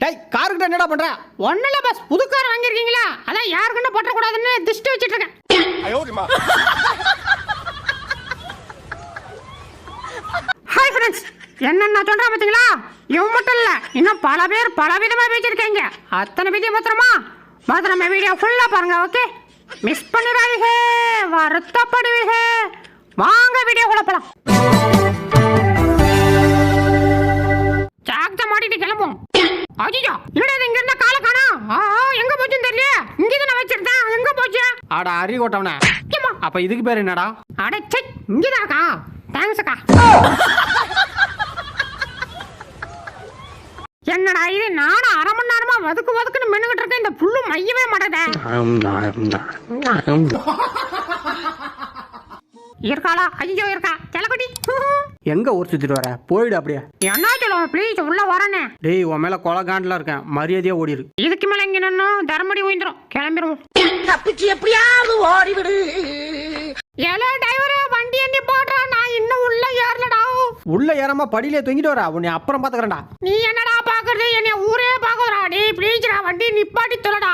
டேய் காருக்கிட்ட என்னடா பண்ற? ஒன்னும் இல்ல பஸ் புது கார் வாங்கியிருக்கீங்களா? அதான் யாருக்குன்னு போட்டக்கூடாதுன்னு திஷ்டி வச்சிட்டு இருக்கேன் ஹாய் ஃப்ரெண்ட்ஸ் என்ன நான் சொல்றேன் பாத்தீங்களா? இவன் மட்டும் இல்ல இன்னும் பல பேர் பல விதமா பேசியிருக்கீங்க. அத்தனை விதியை பத்திரமா பத்திரமா வீடியோ ஃபுல்லா பாருங்க ஓகே மிஸ் பண்ணிடாதீங்க வருத்தப்படுவீங்க. வாங்க வீடியோ போலாம். சாக்த மாட்டிட்டு கிளம்புவோம் அஜிஜா என்னடா இது? இங்க இருந்த கால காணா? ஆஹா எங்க போச்சுன்னு தெரியல இங்க வச்சிருந்தேன் எங்க போச்சு? ஆடா அறி ஓட்டவன ஏம்மா, அப்ப இதுக்கு பேர் என்னடா? அட சை இங்கதான் அக்கா தேங்க்ஸ் அக்கா. என்னடா இது? நானும் அரை மணி நேரமா வதுக்கு வதுக்குன்னு மென்னுகிட்டு இருக்கேன். இந்த புல்லு மையவே மாட்டேதே இருக்காளா ஐயோ இருக்கா கிளக்குட்டி எங்க ஊர் சுத்திட்டு வர? போயிடு அப்படியே. என்ன சொல்லுவோம் ப்ளீஸ் உள்ள வரேனே டேய் உன் மேல கொலை காண்டில் இருக்கேன். மரியாதையா ஓடிரு. இதுக்கு மேல இங்க நின்னு தரமடி ஓய்ந்துரும் கிளம்பிடுவோம் தப்பிச்சு எப்படியாவது ஓடிவிடு. ஏலே டிரைவரே வண்டி எண்ணி போடுறா. நான் இன்னும் உள்ள ஏறலடா. உள்ள ஏறாம படியிலே தொங்கிட்டு வர உன்னை அப்புறம் பாத்துக்கிறேன்டா. நீ என்னடா பாக்குறது? என்னைய ஊரே பாக்குறா. டேய் ப்ளீஸ்டா வண்டி நிப்பாட்டி தொலைடா.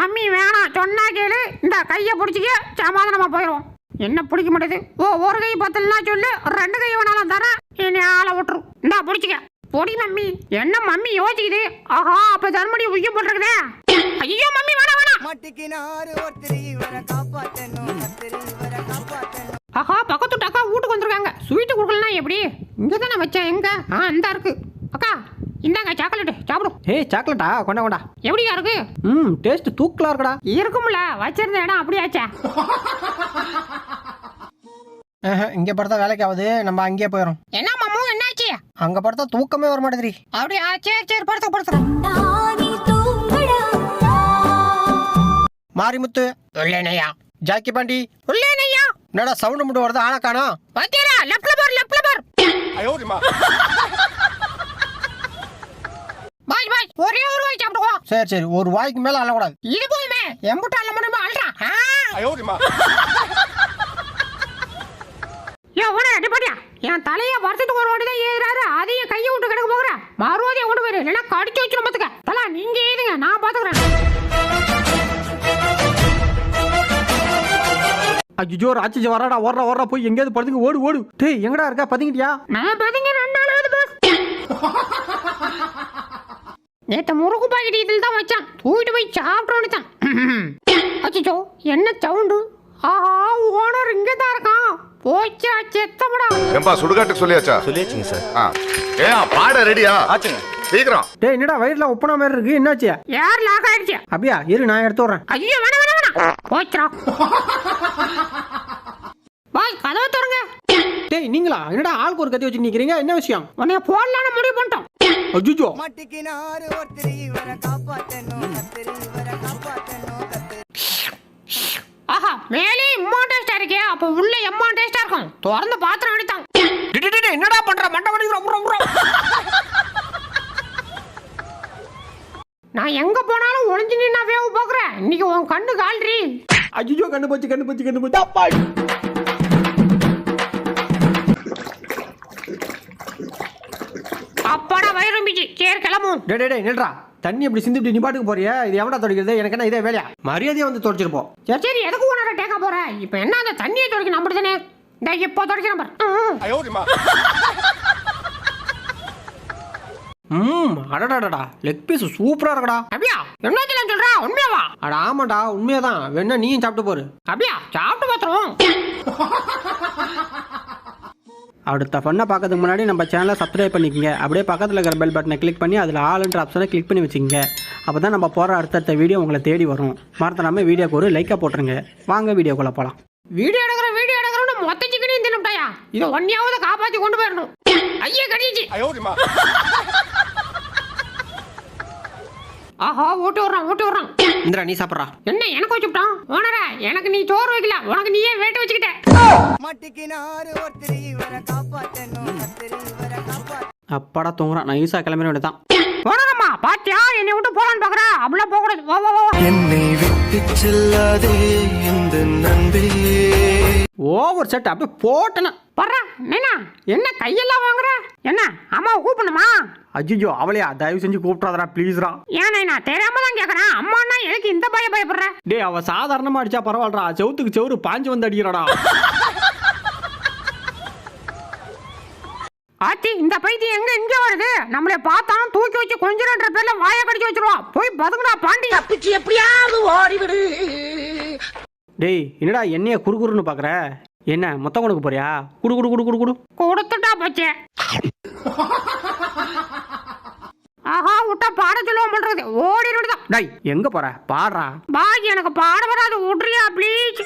மம்மி வேணாம். சொன்னா கேளு. இந்த கையை பிடிச்சிக்க சமாதானமா போயிடும் என்ன பிடிக்க மாட்டேது? ஓ ஒரு கை பத்தலனா சொல்லு. ரெண்டு கை வேணாலும் தரேன் என்னை ஆளை விட்டுரும் இந்தா பிடிச்சிக்க. பொடி மம்மி. என்ன மம்மி யோசிக்குது? ஆஹா அப்ப தர்மடி உய்ய போட்டிருக்குதே. ஐயோ மம்மி வேணாம் வேணாம். மாட்டிக்கினாரு ஒருத்தர் இவரை காப்பாத்தணும். இவரை காப்பாத்தணும். ஆஹா பக்கத்து அக்கா வீட்டுக்கு வந்திருக்காங்க. ஸ்வீட்டு கொடுக்கலாம் எப்படி? இங்கே தானே வச்சேன். எங்க? ஆ இந்த இருக்கு. அக்கா இந்தாங்க சாக்லேட்டு சாப்பிடும் ஏய் சாக்லேட்டா கொண்டா கொண்டா. எப்படியா இருக்கு? ம் டேஸ்ட் தூக்கலா இருக்கடா. இருக்கும்ல. வச்சிருந்த இடம் அப்படியாச்சே. இங்க படுத்தா வேலைக்கு ஆகுது. நம்ம அங்கேயே போயிடும் என்ன மாமு என்னாச்சு? அங்க படுத்தா தூக்கமே வர மாட்டேதுரி அப்படியா? சரி சரி படுத்து படுத்துறோம் மாரிமுத்து. உள்ளேனையா? ஜாக்கி பாண்டி. உள்ளேனையா? என்னடா சவுண்ட் மட்டும் வருது? ஆனா காணோம் பாத்தியாரா லெஃப்ட்ல பார் லெஃப்ட்ல பார். பாய் பாய் ஒரே ஒரு வாய் சாப்பிடுவோம். சரி சரி ஒரு வாய்க்கு மேல அழக்கூடாது. இது போதுமே. எம்புட்டால மட்டும் அல்றா ஏ உன அடிப்படியா என் தலைய வருஷத்துக்கு ஒரு வாட்டி தான் ஏறாரு அதையும் கையை விட்டு கிடக்க போகிற மறுவாதியை கொண்டு போயிரு. இல்லைன்னா கடிச்சு வச்சிரும் பாத்துக்க. தலா நீங்க ஏதுங்க நான் பாத்துக்கிறேன். அஜிஜோ ராட்சஜ வராடா. ஓடுறா ஓடுறா. போய் எங்கேயாவது படுத்துங்க ஓடு ஓடு. டேய் எங்கடா இருக்கா? பதுங்கிட்டியா? நான் பாத்தீங்க ரெண்டு நாளாவது பஸ் நேத்து முறுக்கு பாக்கெட் இதில் தான் வச்சான். தூக்கிட்டு போய் சாப்பிட்டோன்னு தான் அச்சோ என்ன சவுண்டு? ஆஹா ஓனர் இங்கே தான் இருக்கான். போச்சா செத்தப்படா ஏம்பா சுடுகாட்டுக்கு சொல்லியாச்சா? சொல்லியாச்சுங்க சார். ஆ. ஏன் பாட ரெடியா? ஆச்சுங்க. சீக்கிரம். டேய் என்னடா வயிறுல உப்பனா மாதிரி இருக்கு? என்னாச்சு? யார் லாக் ஆயிடுச்சு அப்படியா இரு நான் எடுத்து வரேன் ஐயோ வேணாம் வேணாம் வேணாம் போச்சுடா பாய் கதவை திறங்க. டேய் நீங்களா? என்னடா ஆளுக்கு ஒரு கத்தி வச்சு நிக்கிறீங்க? என்ன விஷயம்? உன்னைய போடலான்னு முடிவு பண்ணிட்டோம். அஜிஜோ. மாட்டிக்கினாரு ஒருத்தர் இவரை காப்பாத்தணும் கத்திரி இவரை காப்பாத்தணும் கத்திரி. ஆஹா மேலே இம்மா டேஸ்டா இருக்கே அப்ப உள்ள எம்மா டேஸ்டா இருக்கும். திறந்து பாத்திரம் அடித்தான் என்னடா பண்ற? மண்டை நான் எங்க போனாலும் ஒளிஞ்சு நின்னா வேவு பாக்குறேன் இன்னைக்கு உன் கண்ணு கால்றி. அஜிஜோ கண்ணு போச்சு கண்ணு போச்சு கண்ணு போச்சு. அப்பாடா வயிறும்பிச்சு சரி கிளம்பும் டேய் டேய், டேய் நில்றா. தண்ணி இப்படி சிந்தி நீ பாட்டுக்கு போறியா? இது எவடா தொடக்கிறது? எனக்கு என்ன இதே வேலையா? மரியாதையா வந்து தொடச்சிருப்போம். சரி சரி எதுக்கு உணர டேக்க போற? இப்ப என்ன அந்த தண்ணியை தொடக்க நம்புறதுனே இந்த இப்போ தொடக்க நம்பர் ம் அடடாடா லெக் பீஸ் சூப்பரா இருக்கடா. அப்படியா என்னத்துல சொல்றா? உண்மையாவா? அட ஆமாடா உண்மையாதான். வேணா நீயும் சாப்பிட்டு போரு. அப்படியா சாப்பிட்டு பாத்துருவோம் அடுத்த ஃபன்னை பார்க்கறதுக்கு முன்னாடி நம்ம சேனலை சப்ஸ்கிரைப் பண்ணிக்கங்க. அப்படியே பக்கத்தில் இருக்கிற பெல் பட்டனை கிளிக் பண்ணி அதில் ஆளுன்ற ஆப்ஷனை கிளிக் பண்ணி வச்சுக்கோங்க. அப்போ தான் நம்ம போகிற அடுத்தடுத்த வீடியோ உங்களை தேடி வரும். மறந்துடாம வீடியோக்கு ஒரு லைக்காக போட்டுருங்க. வாங்க வீடியோக்குள்ளே போகலாம் வீடியோ எடுக்கிற வீடியோ எடுக்கிறோம்னு மொத்த சிக்கனையும் தின்னுட்டாயா? இதை ஒன்னையாவது காப்பாத்தி கொண்டு போயிடணும். ஐயே கடிச்சு. ஆஹா ஊட்டி விடுறான் ஊட்டி விடுறான் இந்திரா நீ சாப்பிட்றா. என்ன எனக்கு வச்சுட்டான் ஓனரா எனக்கு நீ சோறு வைக்கல உனக்கு நீயே வேட்டு வச்சுக்கிட்ட. அப்பாடா தூங்குறான். நான் ஈஸா கிளம்பிட வேண்டியதான் ஓனரம்மா பாத்தியா? என்னை விட்டு போலான்னு பாக்குற. அப்படிலாம் போக கூடாது வா வா. என்னை விட்டு செல்லாதே இந்த நண்பே. ஓவர் செட் அப்படியே போட்டேன. வர்ற என்ன என்ன கையெல்லாம் வாங்குற? என்ன அம்மாவை கூப்பிடணுமா? அஜிஜோ அவளையா? தயவு செஞ்சு கூப்பிட்றாதடா ப்ளீஸ்ரா ஏன் நான் தெரியாம தான் கேக்குறேன் அம்மானா எதுக்கு இந்த பய பயப்படுற? டேய் அவ சாதாரணமா அடிச்சா பரவாயில்லடா. செவுத்துக்கு செவுரு பாஞ்சு வந்து அடிக்கிறாடா. ஆச்சி இந்த பைத்தியம் எங்க இங்க வருது? நம்மளை பார்த்தாலும் தூக்கி வச்சு கொஞ்சம்ன்ற பேர்ல வாயை கடிச்சு வச்சிருவான் போய் பதுங்கடா பாண்டி. தப்பிச்சு எப்படியாவது ஓடிவிடு. டேய் என்னடா என்னைய குறுகுறுன்னு பாக்குற? என்ன மொத்தம் கொடுக்க போறியா? குடு குடு குடு குடு குடு. கொடுத்துட்டா போச்சே. ஆஹா விட்டா பாட சொல்லுவோம் பண்றது ஓடிடுதான் டேய் எங்க போற? பாடுறா. பாக்கி எனக்கு பாட வராது. விட்றியா ப்ளீஸ்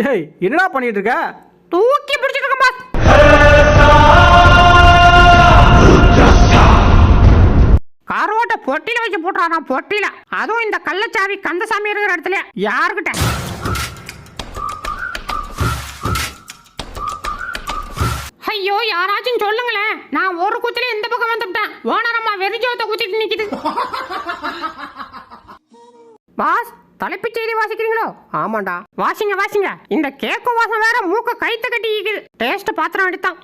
டேய் என்னடா பண்ணிட்டு இருக்க? தூக்கி பொட்டில பொட்டில அதுவும் இந்த கள்ளச்சாவி கந்தசாமி இருக்கிற இடத்துல. யாருக்கிட்ட? ஐயோ யாராச்சும் சொல்லுங்களேன். நான் ஒரு குத்துல இந்த பக்கம் வந்துட்டேன். ஓனரம்மா வெறிஜோத்தை குத்திட்டு நிக்குது. பாஸ் தலைப்புச் செய்தி வாசிக்கிறீங்களோ? ஆமாண்டா. வாசிங்க வாசிங்க. இந்த கேக்கு வாசம் வேற மூக்க கைத்த கட்டி டேஸ்ட் பாத்திரம் எடுத்தான்.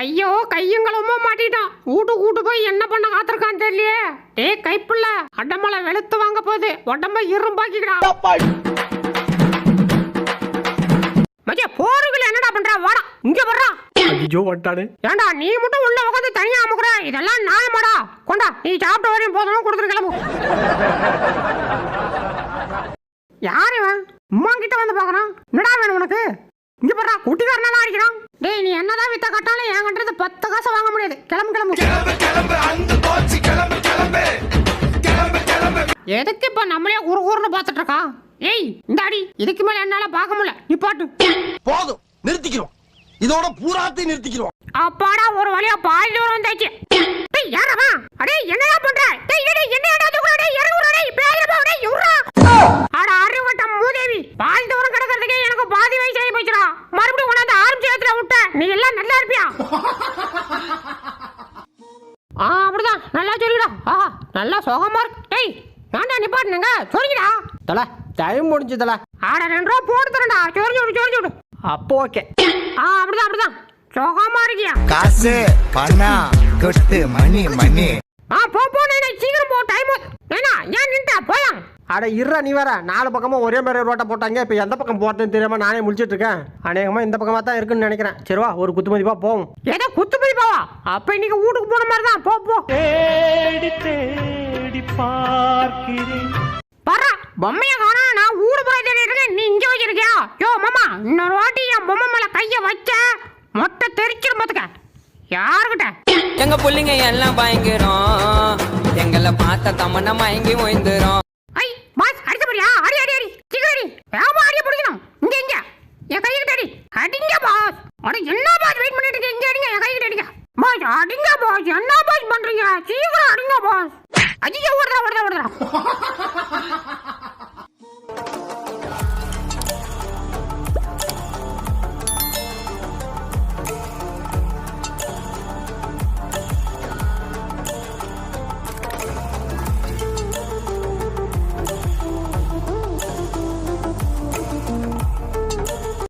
ஐயோ கையங்களுமா மாட்டிட்டான். வீட்டு கூட்டு போய் என்ன பண்ண காத்திருக்கான்னு தெரியலையே. டே கைப்புள்ள அடமலை வெளுத்து வாங்க போகுது. உடம்ப இரும்பாக்கிக்கடா. மச்சே போருக்குள்ள என்னடா பண்ற? வாடா இங்க வர்றா. அஜிஜோ வந்துட்டானு ஏண்டா நீ மட்டும் உள்ள உட்காந்து தனியா அமுக்குற? இதெல்லாம் நியாயமாடா. கொண்டா நீ சாப்பிட்ட வரையும் போதும் கொடுத்துட்டு கிளம்பு. யார் இவன்? உம்மா கிட்ட வந்து பாக்குறான் என்னடா வேணும் உனக்கு? இங்க பாரு குட்டிக்காரனா அடிக்கிறான். டேய் நீ என்னதான் வித்த கட்டாலும் என் பத்து காசு வாங்க முடியாது. கிளம்பு கிளம்பு. எதுக்கு இப்ப நம்மளே குறு குறுன்னு பார்த்துட்டு இருக்கா? ஏய் இந்த அடி இதுக்கு மேல என்னால பார்க்க முடியல. நீ பாட்டு. போதும் நிறுத்திக்கிறோம் இதோட பூராத்தையும் நிறுத்திக்கிறோம் அப்பாடா ஒரு வழியா பாதி தூரம் வந்தாச்சு. நல்லா சுகமா இருக்கு. டேய் வேண்டா நிப்பாட்டுங்க சொல்லிடா தல டைம் முடிஞ்சு தல. ஆட ரெண்டு ரூபா போட்டு தரேன்டா. சொல்லி விடு சொல்லி விடு. அப்போ ஓகே. ஆ அப்படிதான் அப்படிதான். சுகமா இருக்கியா? காசு பணம் கொட்டு மணி மணி. ஆ போ போ நீ சீக்கிரம் போ டைம் போயா அட இருடா நீ வேற. நாலு பக்கமும் ஒரே மாதிரி ரோட்டை போட்டாங்க. இப்போ எந்த பக்கம் போறதுன்னு தெரியாம நானே முடிச்சிட்டு இருக்கேன் அநேகமா இந்த பக்கமா தான் இருக்குன்னு நினைக்கிறேன். சரி வா ஒரு குத்து மதிப்பா போவோம். ஏதோ குத்து போய் போவா அப்ப இன்னைக்கு வீட்டுக்கு போன மாதிரி தான். போ போ. தேடி தேடி பார்க்கிறேன். பொம்மைய காணா நான் ஊடு போய் தேடிட்டு இருக்கேன். நீ இங்க வச்சிருக்கியா? யோ மாமா இன்னொரு வாட்டி என் பொம்மை மேல கைய வச்ச மொட்டை தெரிச்சிரும் பாத்துக்க. யாருக்கிட்ட? எங்க புள்ளைங்க எல்லாம் பயங்கரம். எங்களை பார்த்த தமன்னா மயங்கி ஓய்ந்துரும். போறியா?